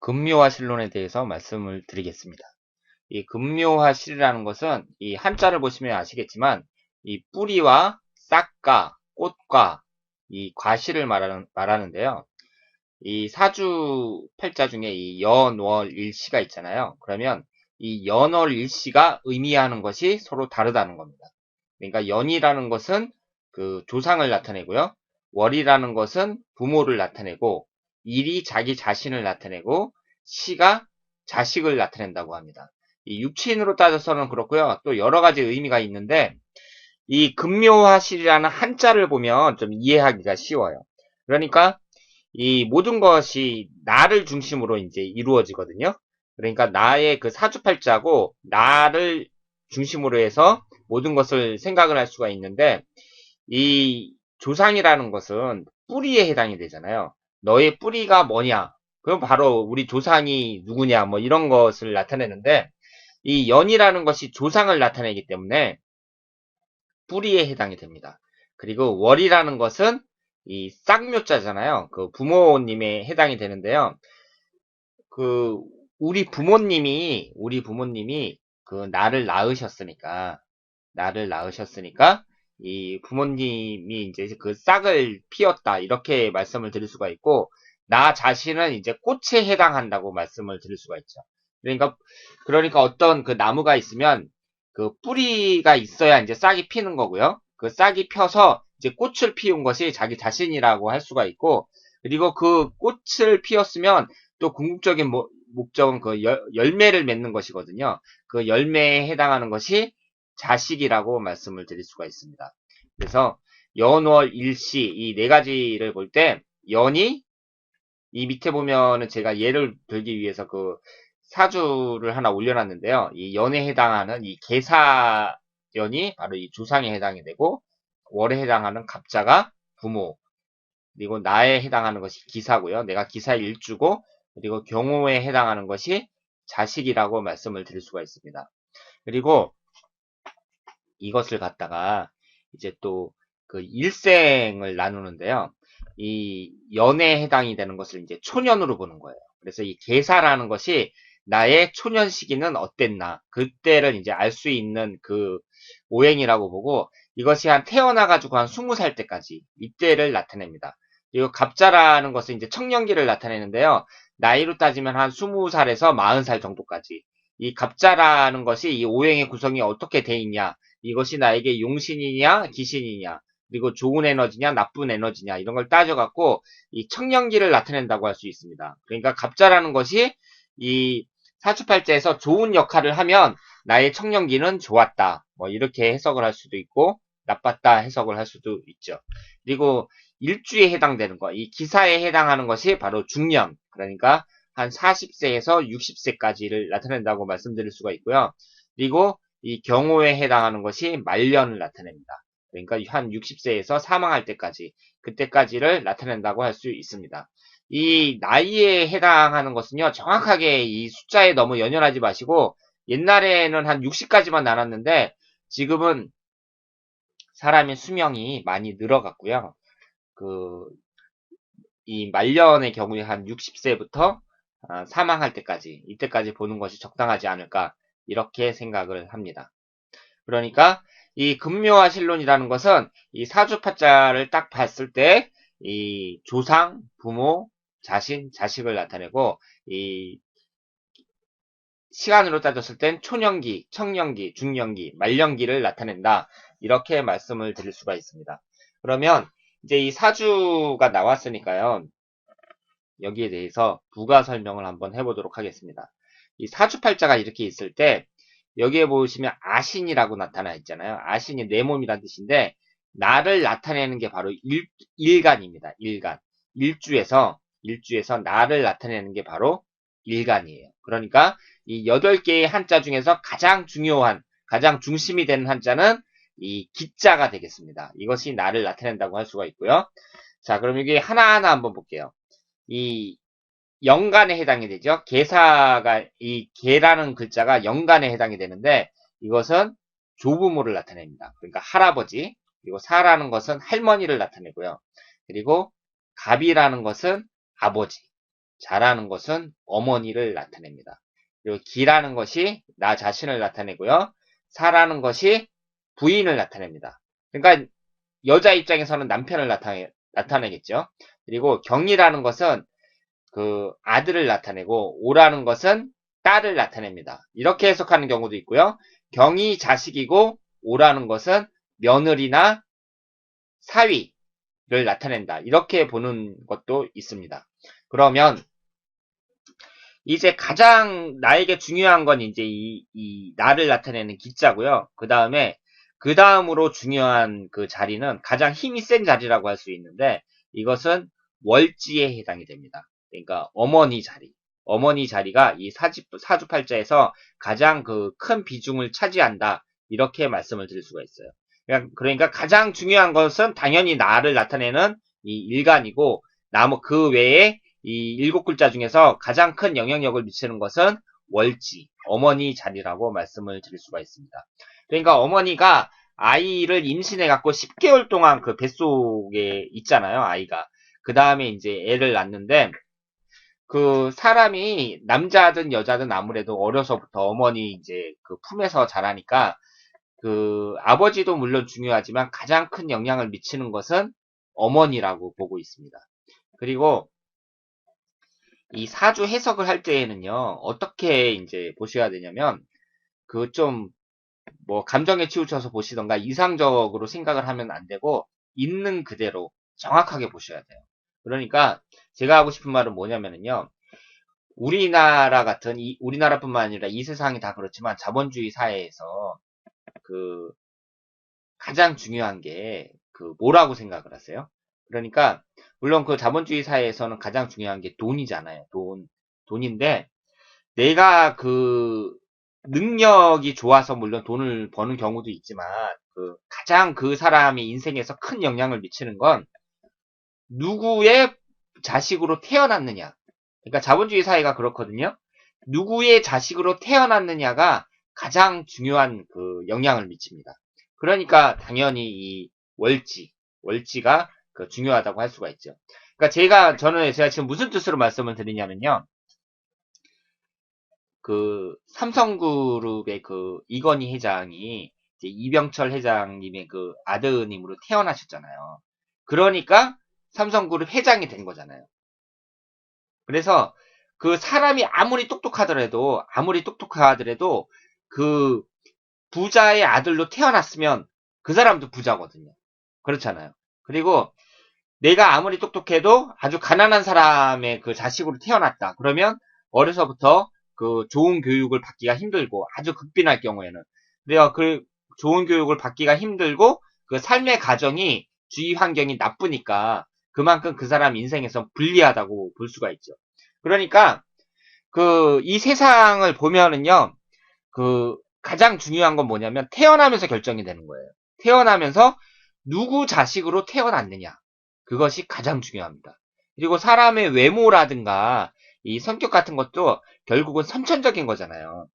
금묘화 실론에 대해서 말씀을 드리겠습니다. 이 금묘화 실이라는 것은 이 한자를 보시면 아시겠지만 이 뿌리와 싹과 꽃과 이 과실을 말하는, 말하는데요. 이 사주 팔자 중에 이 연월 일시가 있잖아요. 그러면 이 연월 일시가 의미하는 것이 서로 다르다는 겁니다. 그러니까 연이라는 것은 그 조상을 나타내고요. 월이라는 것은 부모를 나타내고 일이 자기 자신을 나타내고 시가 자식을 나타낸다고 합니다. 이 육친으로 따져서는 그렇고요. 또 여러 가지 의미가 있는데 이 금묘화실이라는 한자를 보면 좀 이해하기가 쉬워요. 그러니까 이 모든 것이 나를 중심으로 이제 이루어지거든요. 그러니까 나의 그 사주팔자고 나를 중심으로 해서 모든 것을 생각을 할 수가 있는데 이 조상이라는 것은 뿌리에 해당이 되잖아요. 너의 뿌리가 뭐냐? 그럼 바로 우리 조상이 누구냐? 뭐 이런 것을 나타내는데 이 연이라는 것이 조상을 나타내기 때문에 뿌리에 해당이 됩니다. 그리고 월이라는 것은 이 쌍묘자잖아요. 그 부모님에 해당이 되는데요. 그 우리 부모님이 우리 부모님이 그 나를 낳으셨으니까 나를 낳으셨으니까 이 부모님이 이제 그 싹을 피웠다 이렇게 말씀을 드릴 수가 있고 나 자신은 이제 꽃에 해당한다고 말씀을 드릴 수가 있죠. 그러니까 그러니까 어떤 그 나무가 있으면 그 뿌리가 있어야 이제 싹이 피는 거고요. 그 싹이 펴서 이제 꽃을 피운 것이 자기 자신이라고 할 수가 있고 그리고 그 꽃을 피웠으면 또 궁극적인 모, 목적은 그 열, 열매를 맺는 것이거든요. 그 열매에 해당하는 것이 자식이라고 말씀을 드릴 수가 있습니다. 그래서 연월 일시 이 네 가지를 볼 때 연이 이 밑에 보면은 제가 예를 들기 위해서 그 사주를 하나 올려놨는데요. 이 연에 해당하는 이 계사연이 바로 이 조상에 해당이 되고 월에 해당하는 갑자가 부모 그리고 나에 해당하는 것이 기사고요. 내가 기사 일주고 그리고 경호에 해당하는 것이 자식이라고 말씀을 드릴 수가 있습니다. 그리고 이것을 갖다가 이제 또 그 일생을 나누는데요. 이 연에 해당이 되는 것을 이제 초년으로 보는 거예요. 그래서 이 계사라는 것이 나의 초년 시기는 어땠나 그때를 이제 알 수 있는 그 오행이라고 보고 이것이 한 태어나가지고 한 20살 때까지 이때를 나타냅니다. 그리고 갑자라는 것은 이제 청년기를 나타내는데요. 나이로 따지면 한 20살에서 40살 정도까지 이 갑자라는 것이 이 오행의 구성이 어떻게 돼 있냐 이것이 나에게 용신이냐 기신이냐 그리고 좋은 에너지냐 나쁜 에너지냐 이런 걸 따져갖고 이 청년기를 나타낸다고 할 수 있습니다. 그러니까 갑자라는 것이 이 사주팔자에서 좋은 역할을 하면 나의 청년기는 좋았다. 뭐 이렇게 해석을 할 수도 있고 나빴다 해석을 할 수도 있죠. 그리고 일주에 해당되는 거, 이 기사에 해당하는 것이 바로 중년, 그러니까 한 40세에서 60세까지를 나타낸다고 말씀드릴 수가 있고요. 그리고 이 경호에 해당하는 것이 말년을 나타냅니다. 그러니까 한 60세에서 사망할 때까지 그때까지를 나타낸다고 할 수 있습니다. 이 나이에 해당하는 것은요 정확하게 이 숫자에 너무 연연하지 마시고 옛날에는 한 60까지만 나눴는데 지금은 사람의 수명이 많이 늘어갔고요. 그 이 말년의 경우에 한 60세부터 아, 사망할 때까지 이때까지 보는 것이 적당하지 않을까 이렇게 생각을 합니다. 그러니까 이 금묘화 실론이라는 것은 이 사주파자를 딱 봤을 때 이 조상, 부모, 자신, 자식을 나타내고 이 시간으로 따졌을 땐 초년기, 청년기, 중년기, 말년기를 나타낸다. 이렇게 말씀을 드릴 수가 있습니다. 그러면 이제 이 사주가 나왔으니까요. 여기에 대해서 부가 설명을 한번 해보도록 하겠습니다. 이 사주팔자가 이렇게 있을 때 여기에 보시면 아신이라고 나타나 있잖아요. 아신이 내 몸이란 뜻인데 나를 나타내는 게 바로 일, 일간입니다. 일간. 일주에서 일주에서 나를 나타내는 게 바로 일간이에요. 그러니까 이 8개의 한자 중에서 가장 중요한 가장 중심이 되는 한자는 이 기자가 되겠습니다. 이것이 나를 나타낸다고 할 수가 있고요. 자, 그럼 여기 하나하나 한번 볼게요. 이 영간에 해당이 되죠. 개사가 이 개라는 글자가 영간에 해당이 되는데 이것은 조부모를 나타냅니다. 그러니까 할아버지 그리고 사라는 것은 할머니를 나타내고요. 그리고 갑이라는 것은 아버지 자라는 것은 어머니를 나타냅니다. 그리고 기라는 것이 나 자신을 나타내고요. 사라는 것이 부인을 나타냅니다. 그러니까 여자 입장에서는 남편을 나타내, 나타내겠죠. 그리고 경이라는 것은 그 아들을 나타내고 오라는 것은 딸을 나타냅니다. 이렇게 해석하는 경우도 있고요. 경이 자식이고 오라는 것은 며느리나 사위를 나타낸다. 이렇게 보는 것도 있습니다. 그러면 이제 가장 나에게 중요한 건 이제 이, 이 나를 나타내는 기자고요. 그 다음에 그 다음으로 중요한 그 자리는 가장 힘이 센 자리라고 할 수 있는데 이것은 월지에 해당이 됩니다. 그러니까 어머니 자리. 어머니 자리가 이 사지, 사주팔자에서 가장 그 큰 비중을 차지한다. 이렇게 말씀을 드릴 수가 있어요. 그러니까 가장 중요한 것은 당연히 나를 나타내는 이 일간이고 나무 그 외에 이 일곱 글자 중에서 가장 큰 영향력을 미치는 것은 월지, 어머니 자리라고 말씀을 드릴 수가 있습니다. 그러니까 어머니가 아이를 임신해 갖고 10개월 동안 그 뱃속에 있잖아요, 아이가. 그 다음에 이제 애를 낳는데 그 사람이 남자든 여자든 아무래도 어려서부터 어머니 이제 그 품에서 자라니까 그 아버지도 물론 중요하지만 가장 큰 영향을 미치는 것은 어머니라고 보고 있습니다. 그리고 이 사주 해석을 할 때에는요, 어떻게 이제 보셔야 되냐면, 그 좀, 뭐, 감정에 치우쳐서 보시던가 이상적으로 생각을 하면 안 되고, 있는 그대로 정확하게 보셔야 돼요. 그러니까, 제가 하고 싶은 말은 뭐냐면요, 우리나라 같은, 이, 우리나라뿐만 아니라 이 세상이 다 그렇지만 자본주의 사회에서 그, 가장 중요한 게, 그, 뭐라고 생각을 하세요? 그러니까, 물론 그 자본주의 사회에서는 가장 중요한 게 돈이잖아요. 돈. 돈인데, 내가 그, 능력이 좋아서 물론 돈을 버는 경우도 있지만, 그, 가장 그 사람의 인생에서 큰 영향을 미치는 건, 누구의 자식으로 태어났느냐. 그러니까 자본주의 사회가 그렇거든요. 누구의 자식으로 태어났느냐가 가장 중요한 그 영향을 미칩니다. 그러니까 당연히 이 월지, 월지가 그 중요하다고 할 수가 있죠. 그러니까 제가 저는 제가 지금 무슨 뜻으로 말씀을 드리냐면요. 그 삼성그룹의 그 이건희 회장이 이병철 회장님의 그 아드님으로 태어나셨잖아요. 그러니까 삼성그룹 회장이 된 거잖아요. 그래서 그 사람이 아무리 똑똑하더라도 아무리 똑똑하더라도 그 부자의 아들로 태어났으면 그 사람도 부자거든요. 그렇잖아요. 그리고 내가 아무리 똑똑해도 아주 가난한 사람의 그 자식으로 태어났다. 그러면 어려서부터 그 좋은 교육을 받기가 힘들고 아주 극빈할 경우에는 그래요. 그 좋은 교육을 받기가 힘들고 그 삶의 가정이 주위 환경이 나쁘니까 그만큼 그 사람 인생에서 불리하다고 볼 수가 있죠. 그러니까 그 이 세상을 보면은요. 그 가장 중요한 건 뭐냐면 태어나면서 결정이 되는 거예요. 태어나면서 누구 자식으로 태어났느냐. 그것이 가장 중요합니다. 그리고 사람의 외모라든가 이 성격 같은 것도 결국은 선천적인 거잖아요.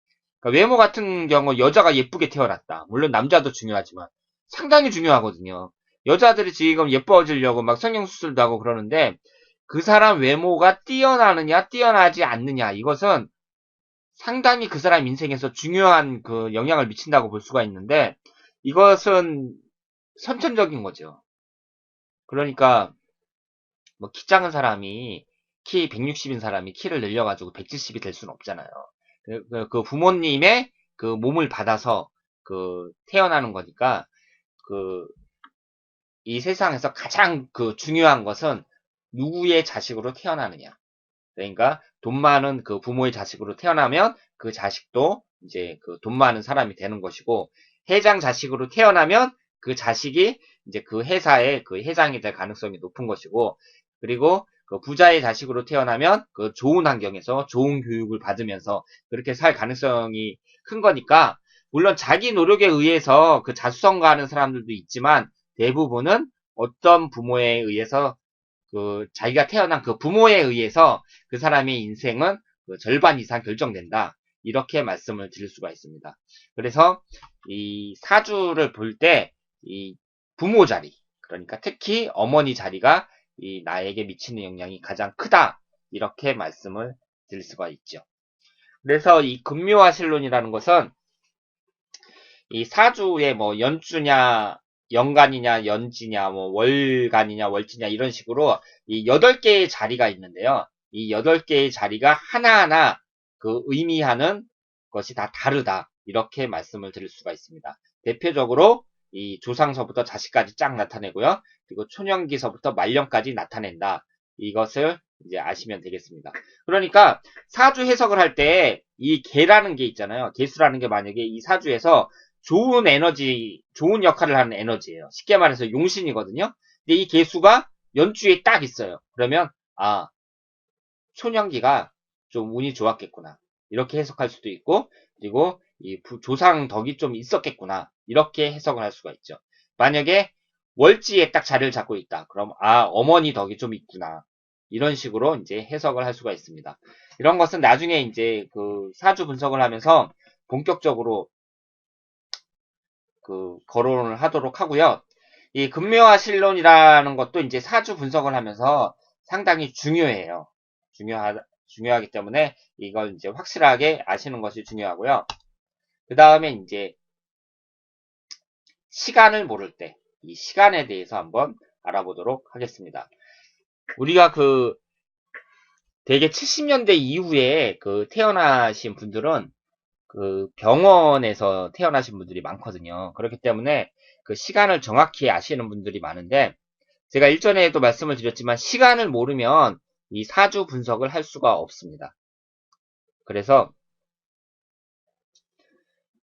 그러니까 외모 같은 경우 여자가 예쁘게 태어났다. 물론 남자도 중요하지만 상당히 중요하거든요. 여자들이 지금 예뻐지려고 막 성형수술도 하고 그러는데 그 사람 외모가 뛰어나느냐 뛰어나지 않느냐 이것은 상당히 그 사람 인생에서 중요한 그 영향을 미친다고 볼 수가 있는데 이것은 선천적인 거죠. 그러니까 뭐 키 작은 사람이 키 160인 사람이 키를 늘려가지고 170이 될 수는 없잖아요. 그, 그, 그 부모님의 그 몸을 받아서 그 태어나는 거니까 그 이 세상에서 가장 그 중요한 것은 누구의 자식으로 태어나느냐. 그러니까 돈 많은 그 부모의 자식으로 태어나면 그 자식도 이제 그 돈 많은 사람이 되는 것이고 회장 자식으로 태어나면 그 자식이 이제 그 회사의 그 회장이 될 가능성이 높은 것이고 그리고 그 부자의 자식으로 태어나면 그 좋은 환경에서 좋은 교육을 받으면서 그렇게 살 가능성이 큰 거니까 물론 자기 노력에 의해서 그 자수성가하는 사람들도 있지만 대부분은 어떤 부모에 의해서 그 자기가 태어난 그 부모에 의해서 그 사람의 인생은 그 절반 이상 결정된다. 이렇게 말씀을 드릴 수가 있습니다. 그래서 이 사주를 볼 때 이 부모 자리, 그러니까 특히 어머니 자리가 이 나에게 미치는 영향이 가장 크다. 이렇게 말씀을 드릴 수가 있죠. 그래서 이 금묘화 실론이라는 것은 이 사주에 뭐 연주냐 연간이냐 연지냐 뭐 월간이냐 월지냐 이런 식으로 이 여덟 개의 자리가 있는데요. 이 여덟 개의 자리가 하나하나 그 의미하는 것이 다 다르다. 이렇게 말씀을 드릴 수가 있습니다. 대표적으로 이 조상서부터 자식까지 쫙 나타내고요. 그리고 초년기서부터 말년까지 나타낸다. 이것을 이제 아시면 되겠습니다. 그러니까 사주 해석을 할 때 이 개라는 게 있잖아요. 개수라는 게 만약에 이 사주에서 좋은 에너지, 좋은 역할을 하는 에너지예요. 쉽게 말해서 용신이거든요. 근데 이 개수가 연주에 딱 있어요. 그러면 아 초년기가 좀 운이 좋았겠구나. 이렇게 해석할 수도 있고 그리고 이 조상 덕이 좀 있었겠구나. 이렇게 해석을 할 수가 있죠. 만약에 월지에 딱 자리를 잡고 있다. 그럼 아 어머니 덕이 좀 있구나. 이런 식으로 이제 해석을 할 수가 있습니다. 이런 것은 나중에 이제 그 사주 분석을 하면서 본격적으로 그 거론을 하도록 하고요. 이 금묘화 실론이라는 것도 이제 사주 분석을 하면서 상당히 중요해요. 중요하, 중요하기 때문에 이걸 이제 확실하게 아시는 것이 중요하고요. 그 다음에 이제 시간을 모를 때, 이 시간에 대해서 한번 알아보도록 하겠습니다. 우리가 그 대개 70년대 이후에 그 태어나신 분들은 그 병원에서 태어나신 분들이 많거든요. 그렇기 때문에 그 시간을 정확히 아시는 분들이 많은데 제가 일전에도 말씀을 드렸지만 시간을 모르면 이 사주 분석을 할 수가 없습니다. 그래서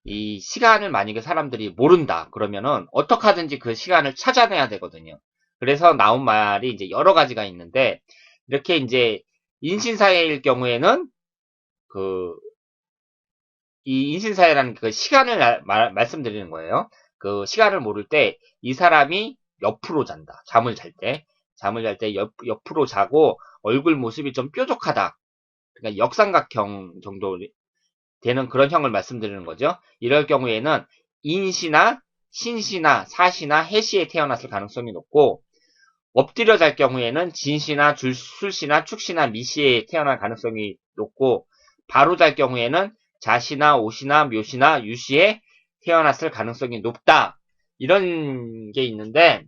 이 시간을 만약에 사람들이 모른다 그러면은 어떻게 하든지 그 시간을 찾아내야 되거든요. 그래서 나온 말이 이제 여러 가지가 있는데 이렇게 이제 인신사회일 경우에는 그 이 인신사회라는 그 시간을 말, 말씀드리는 거예요. 그 시간을 모를 때 이 사람이 옆으로 잔다. 잠을 잘 때. 잠을 잘때 옆, 옆으로 자고 얼굴 모습이 좀 뾰족하다. 그러니까 역삼각형 정도 되는 그런 형을 말씀드리는 거죠. 이럴 경우에는 인시나 신시나 사시나 해시에 태어났을 가능성이 높고 엎드려 잘 경우에는 진시나 술시나 축시나 미시에 태어날 가능성이 높고 바로 잘 경우에는 자시나 오시나 묘시나 유시에 태어났을 가능성이 높다. 이런 게 있는데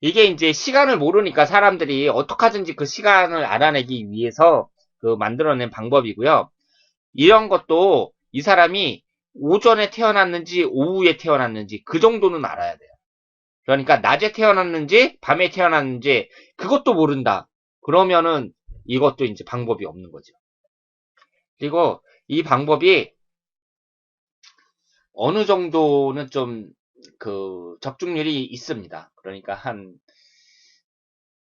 이게 이제 시간을 모르니까 사람들이 어떻게 하든지 그 시간을 알아내기 위해서 그 만들어낸 방법이고요. 이런 것도 이 사람이 오전에 태어났는지 오후에 태어났는지 그 정도는 알아야 돼요. 그러니까 낮에 태어났는지 밤에 태어났는지 그것도 모른다. 그러면은 이것도 이제 방법이 없는 거죠. 그리고 이 방법이 어느 정도는 좀 그 적중률이 있습니다. 그러니까 한,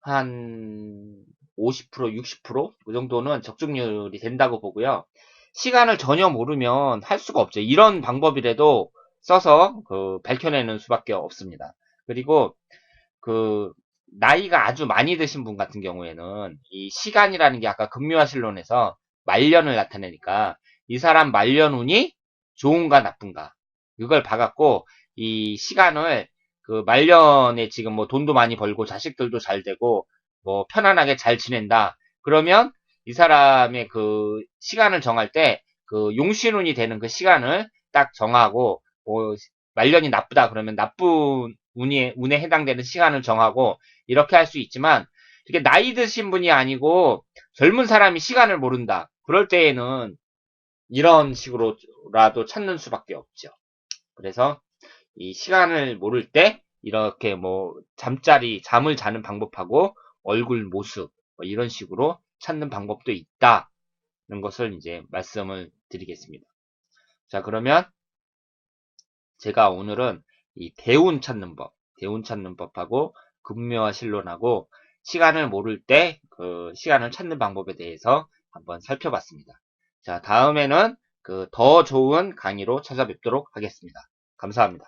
한 50%, 60%그 정도는 적중률이 된다고 보고요. 시간을 전혀 모르면 할 수가 없죠. 이런 방법이라도 써서 그 밝혀내는 수밖에 없습니다. 그리고 그 나이가 아주 많이 드신 분 같은 경우에는 이 시간이라는 게 아까 금묘화실론에서 말년을 나타내니까 이 사람 말년운이 좋은가 나쁜가 이걸 봐갖고 이 시간을 그 말년에 지금 뭐 돈도 많이 벌고 자식들도 잘 되고 뭐 편안하게 잘 지낸다 그러면 이 사람의 그 시간을 정할 때 그 용신운이 되는 그 시간을 딱 정하고 뭐 말년이 나쁘다 그러면 나쁜 운에, 운에 해당되는 시간을 정하고 이렇게 할 수 있지만 이렇게 나이 드신 분이 아니고 젊은 사람이 시간을 모른다. 그럴 때에는 이런 식으로라도 찾는 수밖에 없죠. 그래서 이 시간을 모를 때 이렇게 뭐 잠자리, 잠을 자는 방법하고 얼굴 모습 뭐 이런 식으로 찾는 방법도 있다는 것을 이제 말씀을 드리겠습니다. 자 그러면 제가 오늘은 이 대운 찾는 법, 대운 찾는 법하고 금묘와 실론하고 시간을 모를 때 그 시간을 찾는 방법에 대해서 한번 살펴봤습니다. 자, 다음에는 그 더 좋은 강의로 찾아뵙도록 하겠습니다. 감사합니다.